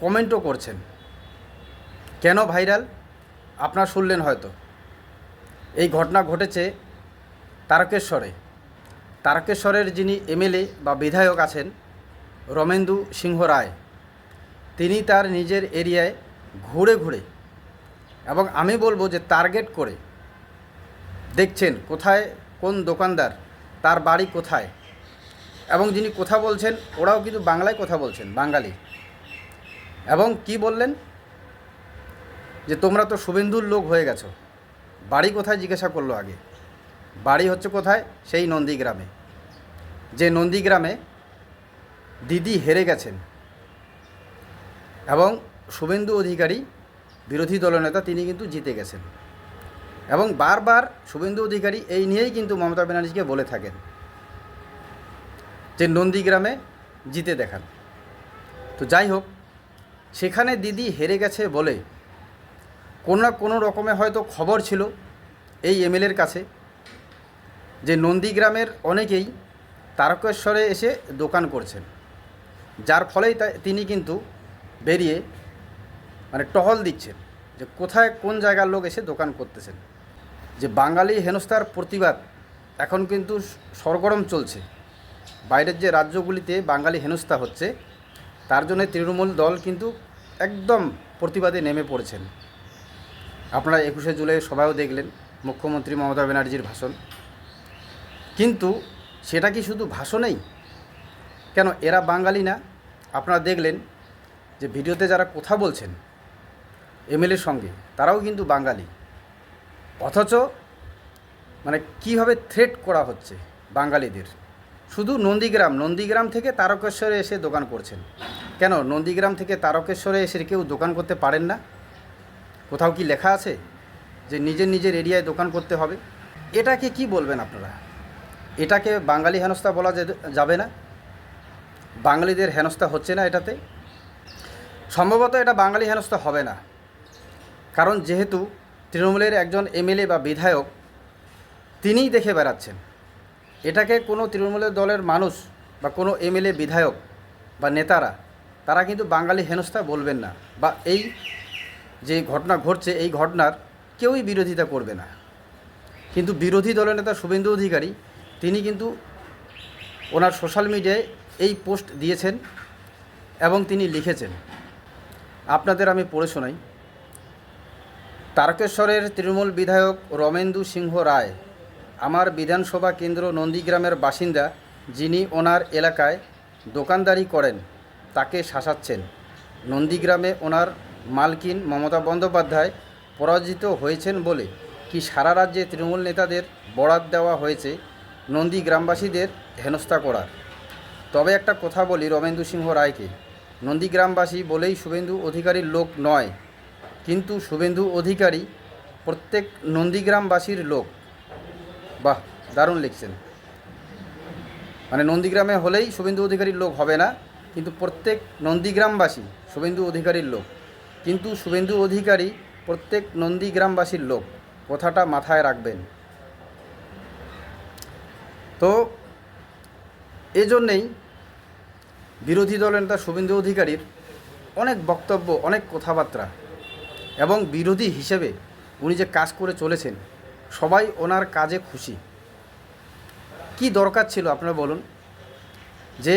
কমেন্টও করছেন। কেন ভাইরাল? আপনারা শুনলেন হয়তো। এই ঘটনা ঘটেছে তারকেশ্বরে। তারকেশ্বরের যিনি এমএলএ বা বিধায়ক আছেন, রমেন্দু সিংহ রায়, তিনি তার নিজের এরিয়ায় ঘুরে ঘুরে এবং আমি বলব যে টার্গেট করে দেখছেন কোথায়, কোন দোকানদার, তার বাড়ি কোথায়। এবং যিনি কথা বলছেন, ওরাও কিন্তু বাংলায় কথা বলছেন, বাঙালি। এবং কি বললেন? যে তোমরা তো শুভেন্দুর লোক হয়ে গেছো। বাড়ি কোথায় জিজ্ঞাসা করল আগে? বাড়ি হচ্ছে কোথায়? সেই নন্দীগ্রামে। যে নন্দীগ্রামে দিদি হেরে গেছেন এবং শুভেন্দু অধিকারী বিরোধী দলনেতা তিনি কিন্তু জিতে গেছেন। এবং বারবার শুভেন্দু অধিকারী এই নিয়েই কিন্তু মমতা ব্যানার্জিকে বলে থাকেন যে নন্দীগ্রামে জিতে দেখান। তো যাই হোক সেখানে দিদি হেরে গেছে বলে কোনো না কোনো রকমে হয়তো খবর ছিল এই এমএলএর কাছে যে নন্দীগ্রামের অনেকেই তারকেশ্বরে এসে দোকান করছেন। যার ফলেই তিনি কিন্তু বেরিয়ে মানে টহল দিচ্ছেন যে কোথায় কোন জায়গার লোক এসে দোকান করতেছেন। যে বাঙালি হেনস্থার প্রতিবাদ এখন কিন্তু সরগরম চলছে। বাইরের যে রাজ্যগুলিতে বাঙালি হেনস্থা হচ্ছে তার জন্য তৃণমূল দল কিন্তু একদম প্রতিবাদে নেমে পড়েছেন। আপনারা একুশে জুলাই সভাও দেখলেন মুখ্যমন্ত্রী মমতা ব্যানার্জির ভাষণ। কিন্তু সেটা কি শুধু ভাষণেই? কেন এরা বাঙালি না? আপনারা দেখলেন যে ভিডিওতে যারা কথা বলছেন, এমএলএর সঙ্গে, তারাও কিন্তু বাঙালি। অথচ মানে কীভাবে থ্রেট করা হচ্ছে বাঙালিদের? শুধু নন্দীগ্রাম নন্দীগ্রাম থেকে তারকেশ্বরে এসে দোকান করছেন। কেন? নন্দীগ্রাম থেকে তারকেশ্বরে এসে কেউ দোকান করতে পারেন না? কোথাও কি লেখা আছে যে নিজের নিজের এরিয়ায় দোকান করতে হবে? এটাকে কি বলবেন আপনারা? এটাকে বাঙালি হেনস্থা বলা যাবে না? বাঙালিদের হেনস্থা হচ্ছে না এটাতে? সম্ভবত এটা বাঙালি হেনস্থা হবে না। কারণ যেহেতু তৃণমূলের একজন এমএলএ বা বিধায়ক, তিনিই দেখে বেড়াচ্ছেন। এটাকে কোনো তৃণমূলের দলের মানুষ বা কোনো এমএলএ বিধায়ক বা নেতারা, তারা কিন্তু বাঙালি হেনস্থা বলবেন না বা এই যে ঘটনা ঘটছে, এই ঘটনার কেউই বিরোধিতা করবে না। কিন্তু বিরোধী দলের নেতা শুভেন্দু অধিকারী, তিনি কিন্তু ওনার সোশ্যাল মিডিয়ায় এই পোস্ট দিয়েছেন এবং তিনি লিখেছেন। আপনাদের আমি পড়ে শোনাই। তারকেশ্বরের তৃণমূল বিধায়ক রমেন্দু সিংহ রায় আমার বিধানসভা কেন্দ্র নন্দীগ্রামের বাসিন্দা যিনি ওনার এলাকায় দোকানদারি করেন, তাকে শাসাচ্ছেন। নন্দীগ্রামে ওনার মালকিন মমতা বন্দ্যোপাধ্যায় পরাজিত হয়েছেন বলে কি সারা রাজ্যে তৃণমূল নেতাদের বরাত দেওয়া হয়েছে নন্দীগ্রামবাসীদের হেনস্থা করার। তবে একটা কথা বলি রমেন্দু সিংহ রায়কে। নন্দীগ্রামবাসী বলেই শুভেন্দু অধিকারীর লোক নয়, কিন্তু শুভেন্দু অধিকারী প্রত্যেক নন্দীগ্রামবাসীর লোক। বাহ, দারুণ লিখছেন। মানে নন্দীগ্রামে হলেই শুভেন্দু অধিকারীর লোক হবে না, কিন্তু প্রত্যেক নন্দীগ্রামবাসী শুভেন্দু অধিকারীর লোক। কিন্তু শুভেন্দু অধিকারী প্রত্যেক নন্দীগ্রামবাসীর লোক, কথাটা মাথায় রাখবেন। তো এজন্যেই বিরোধী দলের নেতা শুভেন্দু অধিকারীর অনেক বক্তব্য, অনেক কথাবার্তা এবং বিরোধী হিসেবে উনি যে কাজ করে চলেছেন সবাই ওনার কাজে খুশি। কি দরকার ছিল আপনারা বলুন? যে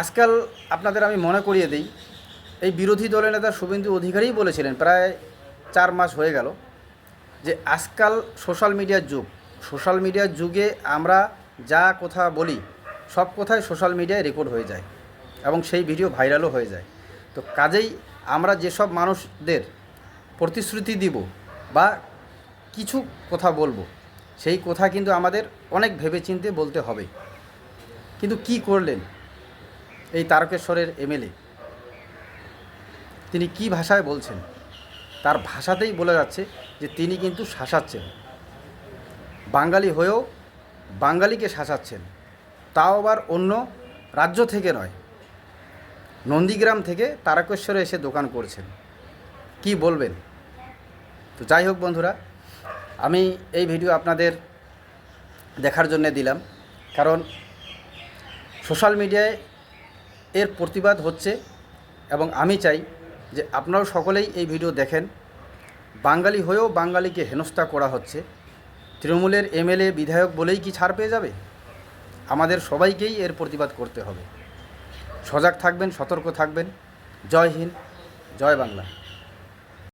আজকাল আপনাদের আমি মনে করিয়ে দিই, এই বিরোধী দলের নেতা শুভেন্দু অধিকারীই বলেছিলেন, প্রায় চার মাস হয়ে গেল, যে আজকাল সোশ্যাল মিডিয়ার যুগ। সোশ্যাল মিডিয়ার যুগে আমরা যা কথা বলি, সব কথাই সোশ্যাল মিডিয়ায় রেকর্ড হয়ে যায় এবং সেই ভিডিও ভাইরালও হয়ে যায়। তো কাজেই আমরা যেসব মানুষদের প্রতিশ্রুতি দিব বা কিছু কথা বলব। সেই কথা কিন্তু আমাদের অনেক ভেবেচিন্তে বলতে হবে। কিন্তু কি করলেন এই তারকেশ্বরের এমএলএ তিনি কি ভাষায় বলছেন? তার ভাষাতেই বলে যাচ্ছে যে তিনি কিন্তু শাসাচ্ছেন। বাঙালি হয়েও বাঙালিকে শাসাচ্ছেন। তাও আবার অন্য রাজ্য থেকে নয়। নন্দীগ্রাম থেকে তারকেশ্বরে এসে দোকান করছেন। কি বলবেন? তো যাই হোক বন্ধুরা আমি এই ভিডিও আপনাদের দেখার জন্য দিলাম। কারণ সোশ্যাল মিডিয়ায় এর প্রতিবাদ হচ্ছে এবং আমি চাই যে আপনারাও সকলেই এই ভিডিও দেখেন। বাঙালি হয়েও বাঙালিকে হেনস্থা করা হচ্ছে। তৃণমূলের এমএলএ, বিধায়ক বলেই কি ছাড় পেয়ে যাবে? আমাদের সবাইকেই এর প্রতিবাদ করতে হবে। সজাগ থাকবেন, সতর্ক থাকবেন। জয় হিন্দ, জয় বাংলা।